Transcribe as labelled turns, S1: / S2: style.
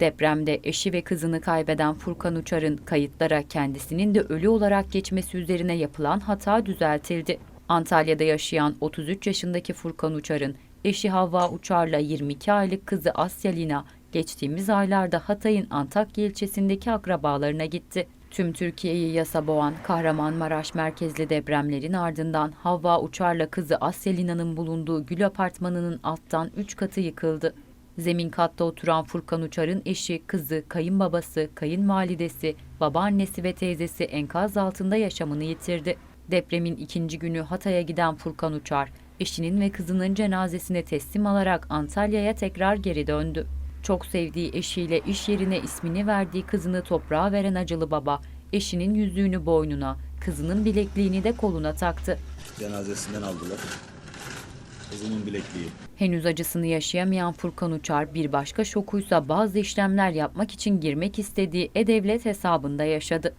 S1: Depremde eşi ve kızını kaybeden Furkan Uçar'ın kayıtlara kendisinin de ölü olarak geçmesi üzerine yapılan hata düzeltildi. Antalya'da yaşayan 33 yaşındaki Furkan Uçar'ın eşi Havva Uçar'la 22 aylık kızı Asya Lina geçtiğimiz aylarda Hatay'ın Antakya ilçesindeki akrabalarına gitti. Tüm Türkiye'yi yasa boğan Kahramanmaraş merkezli depremlerin ardından Havva Uçar'la kızı Asya Lina'nın bulunduğu Gül Apartmanı'nın alttan 3 katı yıkıldı. Zemin katta oturan Furkan Uçar'ın eşi, kızı, kayınbabası, kayınvalidesi, babaannesi ve teyzesi enkaz altında yaşamını yitirdi. Depremin ikinci günü Hatay'a giden Furkan Uçar, eşinin ve kızının cenazesine teslim alarak Antalya'ya tekrar geri döndü. Çok sevdiği eşiyle iş yerine ismini verdiği kızını toprağa veren acılı baba, eşinin yüzüğünü boynuna, kızının bilekliğini de koluna taktı.
S2: Cenazesinden aldılar. Kızımın bilekliği.
S1: Henüz acısını yaşayamayan Furkan Uçar bir başka şokuysa bazı işlemler yapmak için girmek istediği e-devlet hesabında yaşadı.